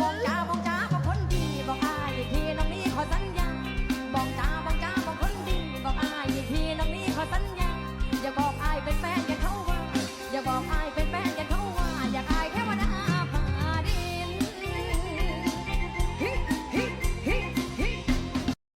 มองจ้ามองจ้าบอกคนดีบอกอายอีกทีน้องนี้ขอสัญญามองจ้ามองจ้าบอกคนดีบอกอายอีกทีน้องนี้ขอสัญญา